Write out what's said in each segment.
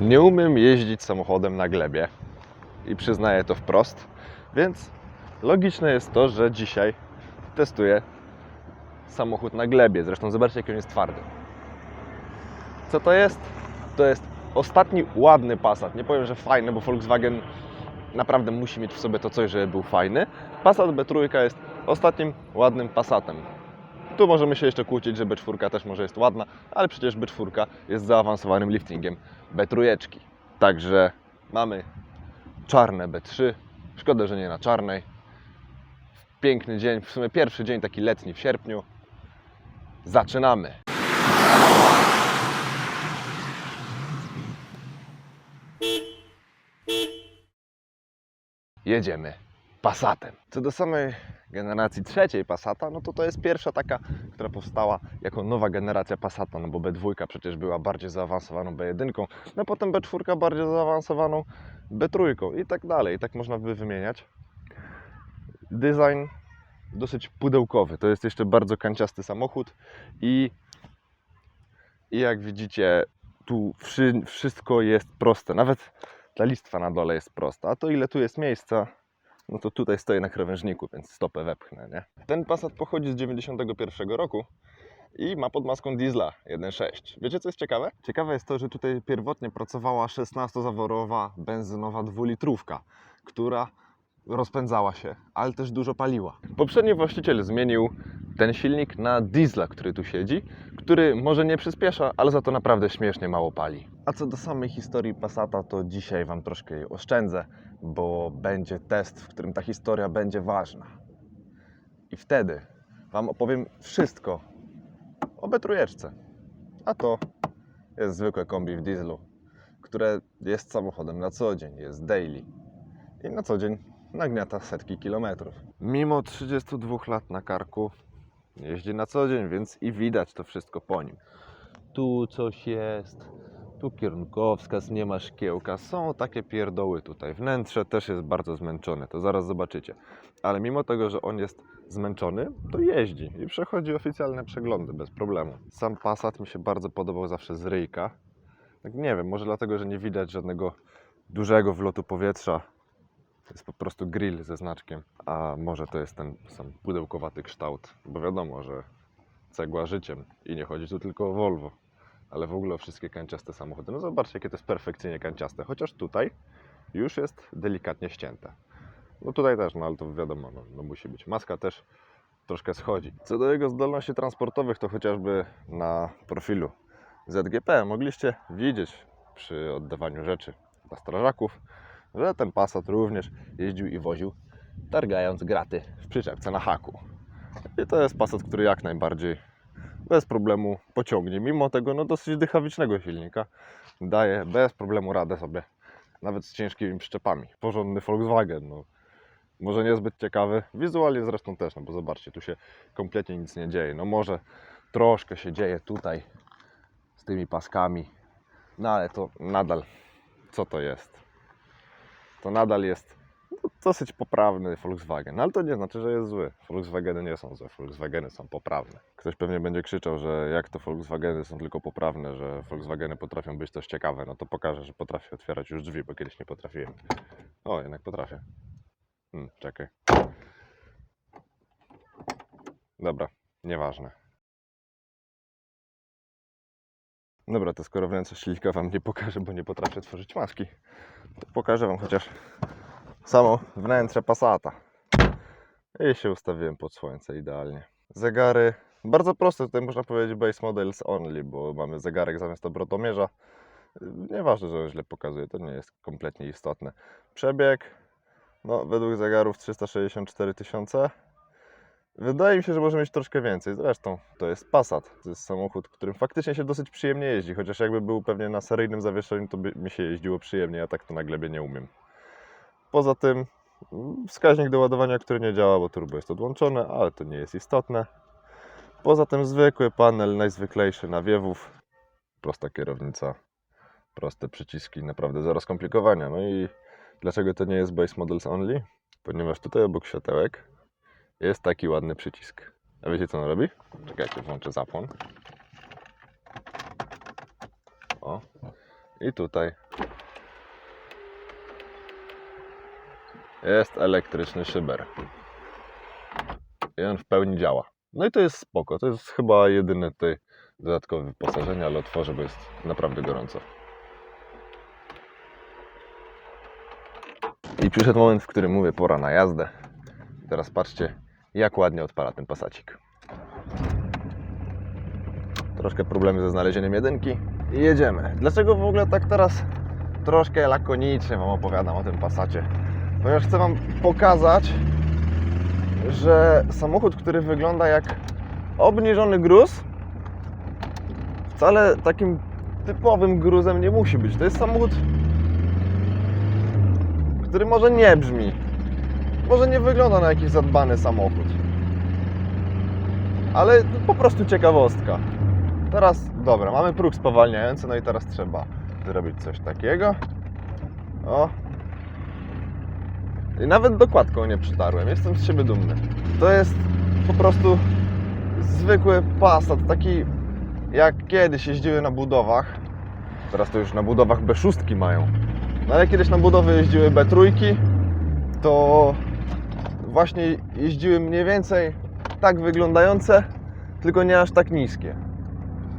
Nie umiem jeździć samochodem na glebie i przyznaję to wprost, więc logiczne jest to, że dzisiaj testuję samochód na glebie. Zresztą zobaczcie, jaki on jest twardy. Co to jest? To jest ostatni ładny Passat. Nie powiem, że fajny, bo Volkswagen naprawdę musi mieć w sobie to coś, żeby był fajny. Passat B3 jest ostatnim ładnym Passatem. Tu możemy się jeszcze kłócić, że B4 też może jest ładna, ale przecież B4 jest zaawansowanym liftingiem B3. Także mamy czarne B3. Szkoda, że nie na czarnej. Piękny dzień, w sumie pierwszy dzień taki letni w sierpniu. Zaczynamy. Jedziemy Passatem. Co do samej generacji trzeciej Passata, no to to jest pierwsza taka, która powstała jako nowa generacja Passata, no bo B2 przecież była bardziej zaawansowaną B1, no potem B4 bardziej zaawansowaną B3 i tak dalej. Tak można by wymieniać. Design dosyć pudełkowy. To jest jeszcze bardzo kanciasty samochód i, i jak widzicie, tu wszy, wszystko jest proste. Nawet ta listwa na dole jest prosta. A to ile tu jest miejsca, no to tutaj stoję na krawężniku, więc stopę wepchnę, nie? Ten Passat pochodzi z 91 roku i ma pod maską diesla 1.6. Wiecie co jest ciekawe? Ciekawe jest to, że tutaj pierwotnie pracowała 16-zaworowa benzynowa dwulitrówka, która rozpędzała się, ale też dużo paliła. Poprzedni właściciel zmienił ten silnik na diesla, który tu siedzi, który może nie przyspiesza, ale za to naprawdę śmiesznie mało pali. A co do samej historii Passata, to dzisiaj Wam troszkę jej oszczędzę, bo będzie test, w którym ta historia będzie ważna. I wtedy Wam opowiem wszystko o B3. A to jest zwykłe kombi w dieslu, które jest samochodem na co dzień, jest daily i na co dzień nagniata setki kilometrów. Mimo 32 lat na karku jeździ na co dzień, więc i widać to wszystko po nim. Tu coś jest, tu kierunkowskaz, nie ma szkiełka. Są takie pierdoły tutaj. Wnętrze też jest bardzo zmęczone, to zaraz zobaczycie. Ale mimo tego, że on jest zmęczony, to jeździ i przechodzi oficjalne przeglądy bez problemu. Sam Passat mi się bardzo podobał zawsze z ryjka. Tak nie wiem, może dlatego, że nie widać żadnego dużego wlotu powietrza. To jest po prostu grill ze znaczkiem. A może to jest ten sam pudełkowaty kształt, bo wiadomo, że cegła życiem i nie chodzi tu tylko o Volvo, ale w ogóle o wszystkie kanciaste samochody. No zobaczcie, jakie to jest perfekcyjnie kanciaste, chociaż tutaj już jest delikatnie ścięte. No tutaj też, no ale to wiadomo, no, no musi być. Maska też troszkę schodzi. Co do jego zdolności transportowych, to chociażby na profilu ZGP mogliście widzieć przy oddawaniu rzeczy dla strażaków, że ten Passat również jeździł i woził, targając graty w przyczepce na haku. I to jest Passat, który jak najbardziej bez problemu pociągnie. Mimo tego no, dosyć dychawicznego silnika daje bez problemu radę sobie nawet z ciężkimi przyczepami. Porządny Volkswagen. No. Może niezbyt ciekawy, wizualnie zresztą też, no bo zobaczcie, tu się kompletnie nic nie dzieje. No może troszkę się dzieje tutaj z tymi paskami, no ale to nadal, co to jest? To nadal jest no, dosyć poprawny Volkswagen, no, ale to nie znaczy, że jest zły. Volkswageny nie są złe, Volkswageny są poprawne. Ktoś pewnie będzie krzyczał, że jak to Volkswageny są tylko poprawne, że Volkswageny potrafią być też ciekawe, no to pokażę, że potrafię otwierać już drzwi, bo kiedyś nie potrafiłem. O, jednak potrafię. Hmm, czekaj. Dobra, nieważne. Dobra, to skoro wnętrze silnika Wam nie pokażę, bo nie potrafię tworzyć maski, to pokażę Wam chociaż samo wnętrze Passata. I się ustawiłem pod słońce idealnie. Zegary, bardzo proste, tutaj można powiedzieć base models only, bo mamy zegarek zamiast obrotomierza. Nieważne, że on źle pokazuje, to nie jest kompletnie istotne. Przebieg, no według zegarów 364 tysiące. Wydaje mi się, że może mieć troszkę więcej. Zresztą to jest Passat. To jest samochód, którym faktycznie się dosyć przyjemnie jeździ. Chociaż jakby był pewnie na seryjnym zawieszeniu, to by mi się jeździło przyjemnie. Ja tak to na glebie nie umiem. Poza tym mm, wskaźnik do ładowania, który nie działa, bo turbo jest odłączone, ale to nie jest istotne. Poza tym zwykły panel, najzwyklejszy nawiewów. Prosta kierownica, proste przyciski, naprawdę zero skomplikowania. No i dlaczego to nie jest base models only? Ponieważ tutaj obok światełek jest taki ładny przycisk. A wiecie co on robi? Czekajcie, włączę zapłon. O. I tutaj jest elektryczny szyber. I on w pełni działa. No i to jest spoko. To jest chyba jedyne tutaj dodatkowe wyposażenie, ale otworzę, bo jest naprawdę gorąco. I przyszedł moment, w którym mówię pora na jazdę. Teraz patrzcie, jak ładnie odpala ten pasacik. Troszkę problemy ze znalezieniem jedynki i jedziemy. Dlaczego w ogóle tak teraz troszkę lakonicznie Wam opowiadam o tym pasacie? Ponieważ chcę Wam pokazać, że samochód, który wygląda jak obniżony gruz, wcale takim typowym gruzem nie musi być. To jest samochód, który może nie brzmi, może nie wygląda na jakiś zadbany samochód, ale po prostu ciekawostka. Teraz, dobra, mamy próg spowalniający, no i teraz trzeba zrobić coś takiego. O. I nawet dokładką nie przytarłem, jestem z siebie dumny. To jest po prostu zwykły Passat, taki jak kiedyś jeździły na budowach. Teraz to już na budowach B6 mają. No ale kiedyś na budowy jeździły B3, to właśnie jeździły mniej więcej tak wyglądające, tylko nie aż tak niskie.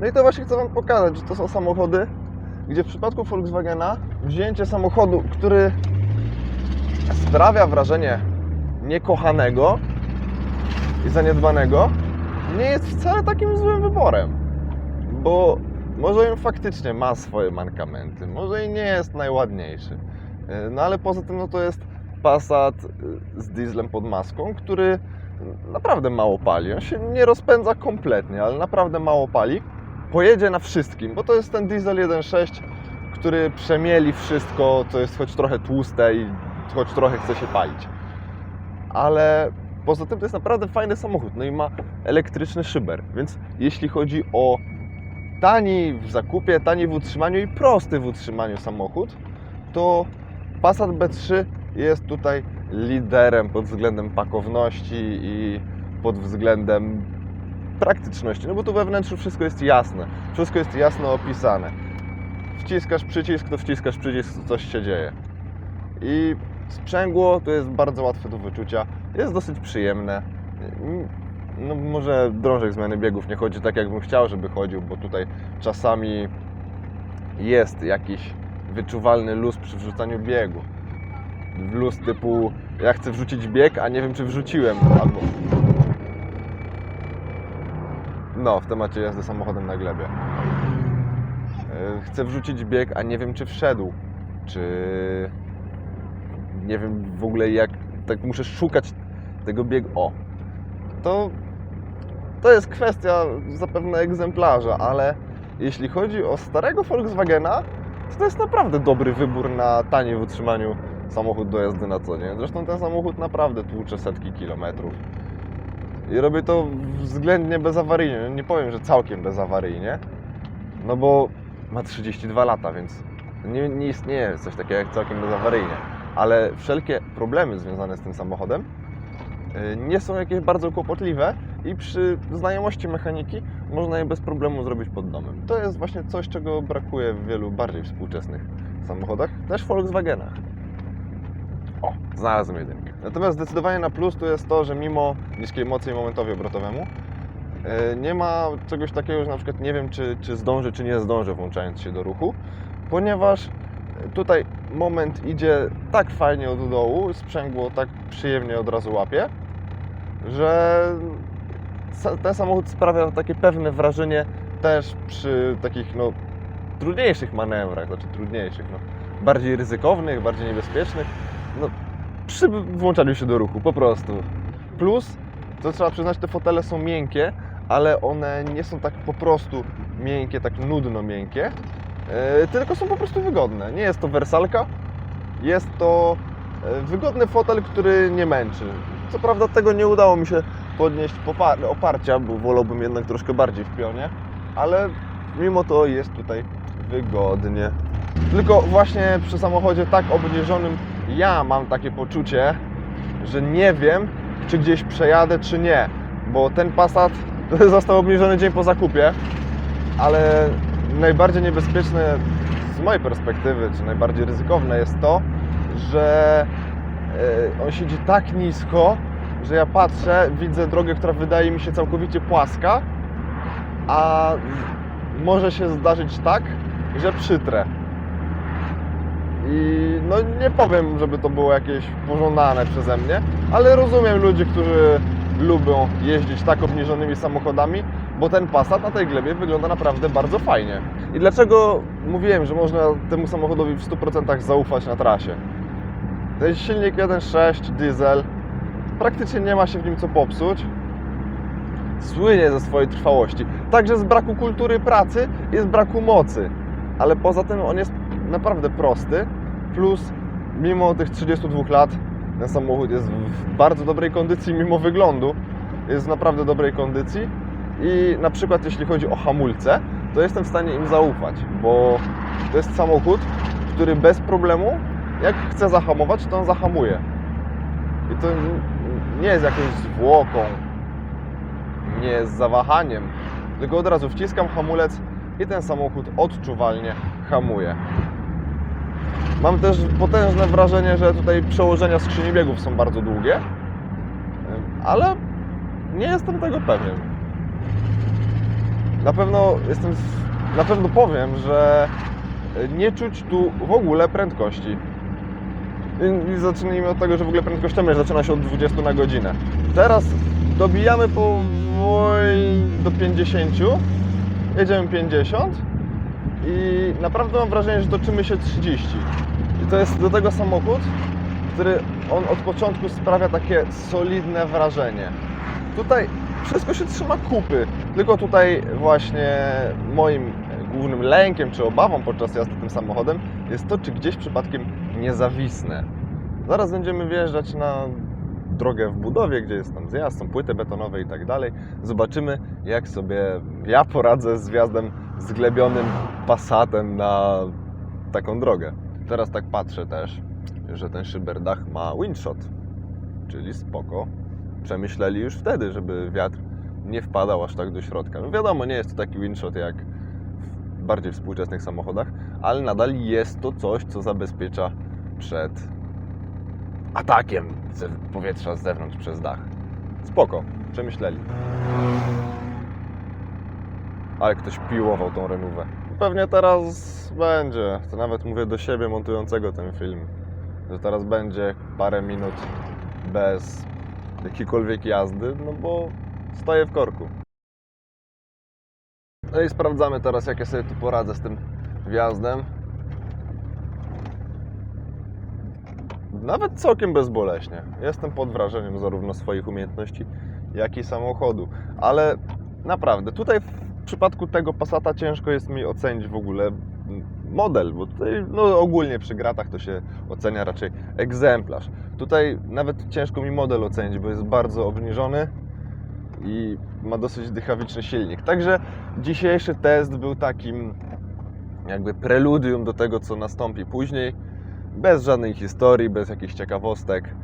No i to właśnie chcę Wam pokazać, że to są samochody, gdzie w przypadku Volkswagena wzięcie samochodu, który sprawia wrażenie niekochanego i zaniedbanego, nie jest wcale takim złym wyborem. Bo może on faktycznie ma swoje mankamenty, może i nie jest najładniejszy. E, No ale poza tym no to jest Passat e, z dieslem pod maską, który naprawdę mało pali. On się nie rozpędza kompletnie, ale naprawdę mało pali. Pojedzie na wszystkim, bo to jest ten diesel 1.6, który przemieli wszystko, co jest choć trochę tłuste i choć trochę chce się palić. Ale poza tym to jest naprawdę fajny samochód. No i ma elektryczny szyber, więc jeśli chodzi o tani w zakupie, tani w utrzymaniu i prosty w utrzymaniu samochód, to Passat B3 jest tutaj liderem pod względem pakowności i pod względem praktyczności, no bo tu we wnętrzu wszystko jest jasne, wszystko jest jasno opisane. Wciskasz przycisk, to wciskasz przycisk, to coś się dzieje. I sprzęgło to jest bardzo łatwe do wyczucia, jest dosyć przyjemne. No może drążek zmiany biegów nie chodzi tak, jakbym chciał, żeby chodził, bo tutaj czasami jest jakiś wyczuwalny luz przy wrzucaniu biegu. Luz typu ja chcę wrzucić bieg, a nie wiem czy wrzuciłem, albo no, w temacie jazdy samochodem na glebie. E, Chcę wrzucić bieg, a nie wiem czy wszedł. Czy nie wiem w ogóle jak. Tak muszę szukać tego biegu. O! To, to jest kwestia zapewne egzemplarza, ale jeśli chodzi o starego Volkswagena, to, to jest naprawdę dobry wybór na tanie w utrzymaniu samochód do jazdy na co dzień. Zresztą ten samochód naprawdę tłucze setki kilometrów. I robię to względnie bezawaryjnie. Nie powiem, że całkiem bezawaryjnie, no bo ma 32 lata, więc nie, nie istnieje coś takiego jak całkiem bezawaryjnie. Ale wszelkie problemy związane z tym samochodem y, nie są jakieś bardzo kłopotliwe i przy znajomości mechaniki można je bez problemu zrobić pod domem. To jest właśnie coś, czego brakuje w wielu bardziej współczesnych samochodach, też w Volkswagenach. O, znalazłem jedynkę. Natomiast zdecydowanie na plus to jest to, że mimo niskiej mocy i momentowi obrotowemu e, nie ma czegoś takiego, że na przykład nie wiem, czy, czy zdążę, czy nie zdążę włączając się do ruchu, ponieważ tutaj moment idzie tak fajnie od dołu, sprzęgło tak przyjemnie od razu łapie, że ten samochód sprawia takie pewne wrażenie też przy takich no, trudniejszych manewrach, znaczy trudniejszych, no, bardziej ryzykownych, bardziej niebezpiecznych, no, przy włączaniu się do ruchu, po prostu. Plus, to trzeba przyznać, te fotele są miękkie, ale one nie są tak po prostu miękkie, tak nudno miękkie, e, tylko są po prostu wygodne. Nie jest to wersalka, jest to e, wygodny fotel, który nie męczy. Co prawda tego nie udało mi się podnieść oparcia, bo wolałbym jednak troszkę bardziej w pionie, ale mimo to jest tutaj wygodnie. Tylko właśnie przy samochodzie tak obniżonym ja mam takie poczucie, że nie wiem, czy gdzieś przejadę, czy nie. Bo ten Passat został obniżony dzień po zakupie, ale najbardziej niebezpieczne z mojej perspektywy, czy najbardziej ryzykowne jest to, że e, on siedzi tak nisko, że ja patrzę, widzę drogę, która wydaje mi się całkowicie płaska, a może się zdarzyć tak, że przytrę. I no nie powiem, żeby to było jakieś pożądane przeze mnie, ale rozumiem ludzi, którzy lubią jeździć tak obniżonymi samochodami, bo ten Passat na tej glebie wygląda naprawdę bardzo fajnie. I dlaczego mówiłem, że można temu samochodowi w 100% zaufać na trasie? Jest silnik 1.6 diesel, praktycznie nie ma się w nim co popsuć. Słynie ze swojej trwałości. Także z braku kultury pracy i z braku mocy. Ale poza tym on jest naprawdę prosty. Plus, mimo tych 32 lat, ten samochód jest w bardzo dobrej kondycji, mimo wyglądu. Jest w naprawdę dobrej kondycji. I na przykład, jeśli chodzi o hamulce, to jestem w stanie im zaufać, bo to jest samochód, który bez problemu, jak chce zahamować, to on zahamuje. I to nie jest jakąś zwłoką, nie jest zawahaniem, tylko od razu wciskam hamulec i ten samochód odczuwalnie hamuje. Mam też potężne wrażenie, że tutaj przełożenia skrzyni biegów są bardzo długie, ale nie jestem tego pewien. Na pewno jestem, na pewno powiem, że nie czuć tu w ogóle prędkości. I- zacznijmy od tego, że w ogóle prędkościomierz zaczyna się od 20 na godzinę. Teraz dobijamy powoli do 50, jedziemy 50 i naprawdę mam wrażenie, że toczymy się 30. I to jest do tego samochód, który on od początku sprawia takie solidne wrażenie. Tutaj wszystko się trzyma kupy, tylko tutaj właśnie moim głównym lękiem czy obawą podczas jazdy tym samochodem jest to, czy gdzieś przypadkiem nie zawisnę. Zaraz będziemy wjeżdżać na drogę w budowie, gdzie jest tam zjazd, są płyty betonowe i tak dalej. Zobaczymy, jak sobie ja poradzę z wjazdem zglebionym Passatem na taką drogę. Teraz tak patrzę też, że ten szyberdach ma windshot, czyli spoko. Przemyśleli już wtedy, żeby wiatr nie wpadał aż tak do środka. No wiadomo, nie jest to taki windshot jak w bardziej współczesnych samochodach, ale nadal jest to coś, co zabezpiecza przed atakiem powietrza z zewnątrz przez dach. Spoko, przemyśleli. Ale ktoś piłował tą renówę. Pewnie teraz będzie. To nawet mówię do siebie montującego ten film, że teraz będzie parę minut bez jakiejkolwiek jazdy, no bo stoję w korku. No i sprawdzamy teraz, jak ja sobie tu poradzę z tym wjazdem. Nawet całkiem bezboleśnie. Jestem pod wrażeniem zarówno swoich umiejętności, jak i samochodu. Ale naprawdę, tutaj w przypadku tego Passata ciężko jest mi ocenić w ogóle model, bo tutaj no, ogólnie przy gratach to się ocenia raczej egzemplarz. Tutaj nawet ciężko mi model ocenić, bo jest bardzo obniżony i ma dosyć dychawiczny silnik. Także dzisiejszy test był takim jakby preludium do tego, co nastąpi później, bez żadnej historii, bez jakichś ciekawostek.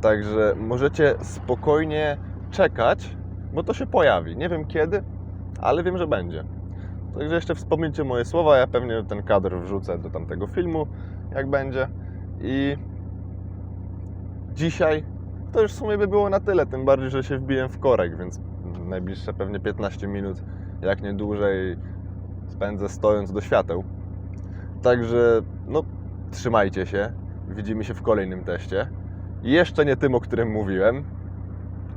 Także możecie spokojnie czekać, bo to się pojawi. Nie wiem kiedy, ale wiem, że będzie. Także jeszcze wspomnijcie moje słowa, ja pewnie ten kadr wrzucę do tamtego filmu, jak będzie. I dzisiaj to już w sumie by było na tyle, tym bardziej, że się wbiłem w korek, więc najbliższe pewnie 15 minut, jak nie dłużej, spędzę stojąc do świateł. Także, no, trzymajcie się. Widzimy się w kolejnym teście. Jeszcze nie tym, o którym mówiłem.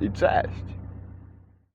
I cześć!